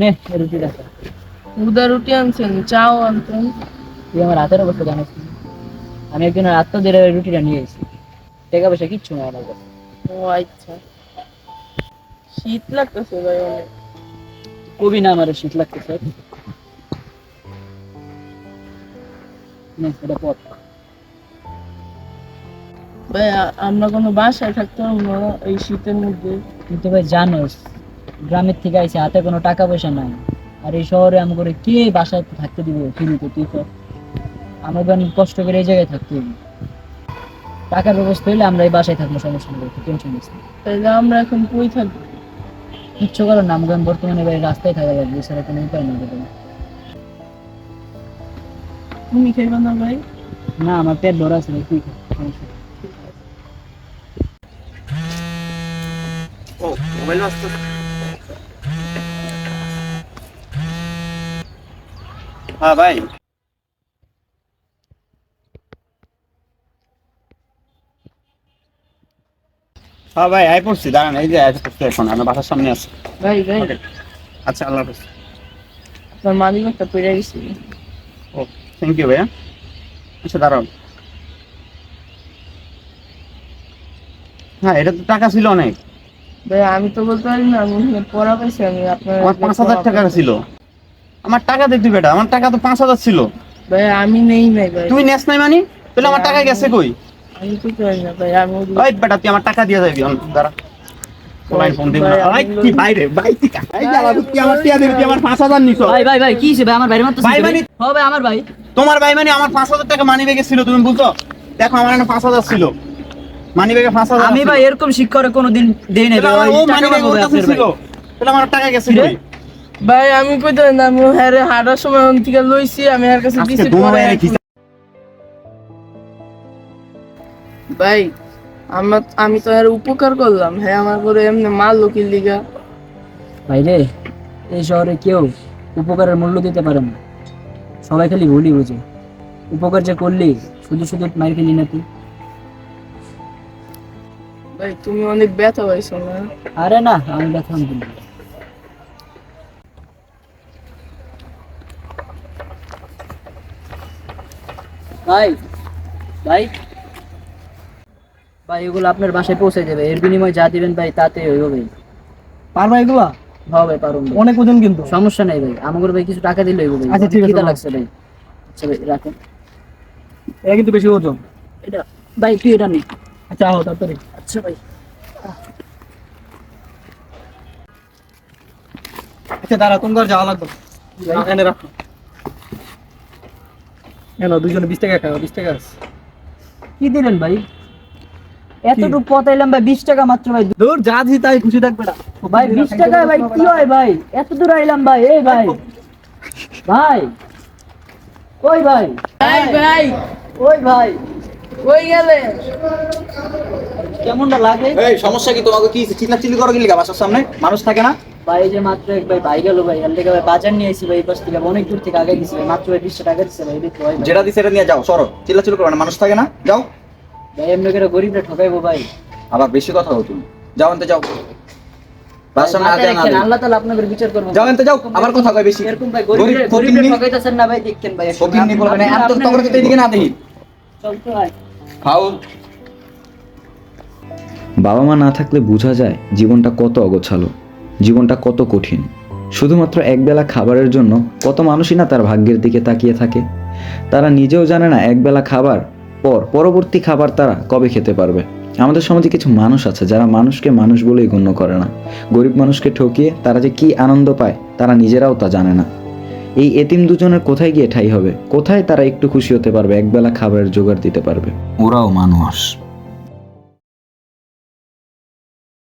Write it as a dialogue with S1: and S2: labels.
S1: নে রুটি দেখা
S2: উদা রুটি আনছেন চাও আনতেন
S1: তুই আমার হাতের অবস্থা জানিস আমি একজনের আত্মা দিয়ে রুটিটা নিয়ে এসেছি। টাকা পয়সা কিচ্ছু না আমার কাছে।
S2: ও আচ্ছা। শীত লাগতেছে ভাই অনেক।
S1: কবি না আমার শীত লাগতেছে। নে এটা পথ
S2: ভাই আমরা কোনো বাসায় থাকতে পারব না এই শীতের মধ্যে।
S1: তুই তো ভাই জানোস গ্রামের থেকে আইসি হাতে কোনো টাকা পয়সা নাই। আর এই শহরে আমি করে কে বাসায় থাকতে দিব ফ্রিতে তুই তো? আমাকে কষ্ট করে এই জায়গায় থাকতে হবে। টাকার ব্যবস্থা হইলে আমরা এই বাসায় থাকব সমস্যা নেই টেনশন নিস না।
S2: তাইলে আমরা এখন কই থাকব?
S1: কিচ্ছু করার না আমাকে বর্তমানে ভাই রাস্তায় থাকা লাগবে এছাড়া কোনো উপায় নেই।
S2: তুমি খাইবা না ভাই?
S1: না আমার পেট ভরা আছে ভাই, তুই সমস্যা
S3: ও মোবাইল ব্যস্ত হ্যাঁ ভাই। হ্যাঁ ভাই আই পড়ছি দাঁড়ান এই যে আই পড়ছি এখন আমি বাসার সামনে আছি।
S2: ভাই ভাই।
S3: আচ্ছা আল্লাহ হাফেজ।
S2: আপনার মালিক একটা পেরে গেছি।
S3: ও থ্যাংক ইউ ভাইয়া। আচ্ছা দাঁড়াও। হ্যাঁ এটা তো টাকা ছিল অনেক।
S2: ভাই আমি তো বলতে পারি না আমি পড়া পাইছি আমি আপনার
S3: পাঁচ হাজার টাকা ছিল। আমার টাকা দে তুই বেটা আমার টাকা তো পাঁচ হাজার ছিল।
S2: ভাই আমি নেই নাই ভাই।
S3: তুই নেস নাই মানি? তাহলে আমার টাকা গেছে কই?
S2: আমি তো না ভাই আমি ওই-
S3: ওই বেটা তুই আমার টাকা দিয়ে যাবি দাঁড়া। ওলাই ফোন দিবি না।
S2: ভাই,
S3: মানে- তোমার ভাই মানে আমার পাঁচ হাজার টাকা মানি ব্যাগে ছিল তুমি বুঝছ দেখো আমার এখানে পাঁচ হাজার ছিল। মানি ব্যাগে পাঁচ হাজার
S1: আমি ভাই এরকম শিক্ষরে কোনোদিন দেই নাই
S3: তাহলে আমার ও
S1: টাকা
S3: গেছে
S2: ভাই আমি কইতে না আমি হ্যাঁ হাঁটার সময় ওখান থেকে লইছি আমি এর কাছে দিছি পরে আর- ভাই আমার আমি তো এর উপকার করলাম হ্যাঁ আমার করে এমনি মারলো কি লিগা।
S1: ভাই রে এই শহরে কেউ উপকারের মূল্য দিতে পারে না। সবাই খালি ভুলই বুঝে। উপকার যে করলি শুধু শুধু মার খেলি না তুই।
S2: ভাই তুমি অনেক ব্যথা পাইছো না?
S1: আরে না আমি দেখলাম কিন্তু ভাই ভাই। ভাই এগুলো আপনার বাসায় পৌঁছে দেবে। এর বিনিময়ে যা দিবেন ভাই তাতে হইব ভাই।
S4: পারবা এগুলা?
S1: হবে পারুন ভাই।
S4: অনেক ওজন কিন্তু।
S1: সমস্যা নাই ভাই। আমাকে ভাই কিছু টাকা দিলে হইব ভাই।
S4: আচ্ছা, ঠিক আছে,
S1: খিদা। লাগছে ভাই। আচ্ছা ভাই রাখেন।
S4: এটা কিন্তু বেশি ওজন।
S1: এটা ভাই তুই এটা নে।
S4: আচ্ছা আহ তাড়াতাড়ি।
S1: আচ্ছা ভাই।
S4: আচ্ছা দাঁড়া তোমার যাওয়া লাগবে? না, এনে রাখো। কেন দুজনে বিশ টাকা খাও বিশ টাকা
S1: কি দিলেন ভাই? এতটুকু পথ এলাম ভাই বিশ টাকা মাত্র ভাই।
S4: দূর যা তাই খুশি থাকবে না।
S1: ভাই বিশ টাকায় ভাই কি হয় ভাই? এত দূর আইলাম ভাই এই ভাই। ভাই। ওই ভাই?
S2: ভাই ভাই।
S1: ওই ভাই?
S2: কই গেলে?
S1: কেমনটা লাগে?
S3: এই সমস্যা কি? তোমাকে কি চিল্লা চিল্লি করো কি লিগা বাসার সামনে? মানুষ থাকে না?
S1: ভাই যে মাত্র এক ভাই ভাই গেল ভাই থেকে ভাই বাজার নিয়ে আইছি ভাই পাশ থেকে। অনেক দূর থেকে আগে ভাই মাত্র ভাই বিশটা টাকা দিচ্ছে ভাই দেখো ভাই।
S3: যেটা দিছে এটা নিয়ে যাও সরো। চিল্লা চিল্লি করো না মানুষ থাকে না। যাও।
S1: ভাই এমনি করে গরিবরা ঠকাইবো ভাই।
S3: আবার বেশি কথা হও তুমি যাও আনতে যাও। বাসার সামনে
S1: মাথায়
S3: আগে না
S1: রাখেন,
S3: দিই।
S1: আল্লাহ তাআলা আপনাদের বিচার করব।
S3: যাও আনতে যাও। আবার কথা কয় বেশি।
S1: এরকম ভাই
S3: গরিব
S1: গরিবরা
S3: ফকির
S1: গরিবরা
S3: নি-
S1: ঠকাইতেছেন না ভাই দেখেন ভাই
S3: ফকির নি বলবে না এত তখন কিন্তু এদিকে না দেখি।
S1: চল তো ভাই
S3: খাও।
S5: বাবা মা না থাকলে বোঝা যায় জীবনটা কত অগোছালো। জীবনটা কত কঠিন। শুধুমাত্র একবেলা খাবারের জন্য কত মানুষই না তার ভাগ্যের দিকে তাকিয়ে থাকে। তারা নিজেও জানে না একবেলা খাবার পর পরবর্তী খাবার তারা কবে খেতে পারবে। আমাদের সমাজে কিছু মানুষ আছে যারা মানুষকে মানুষ বলেই গণ্য করে না। গরিব মানুষকে ঠকিয়ে তারা যে কি আনন্দ পায়, তারা নিজেরাও তা জানে না। এই এতিম দুজনের কোথায় গিয়ে ঠাই হবে? কোথায় তারা একটু খুশি হতে পারবে, একবেলা খাবারের জোগাড় দিতে পারবে? ওরাও মানুষ।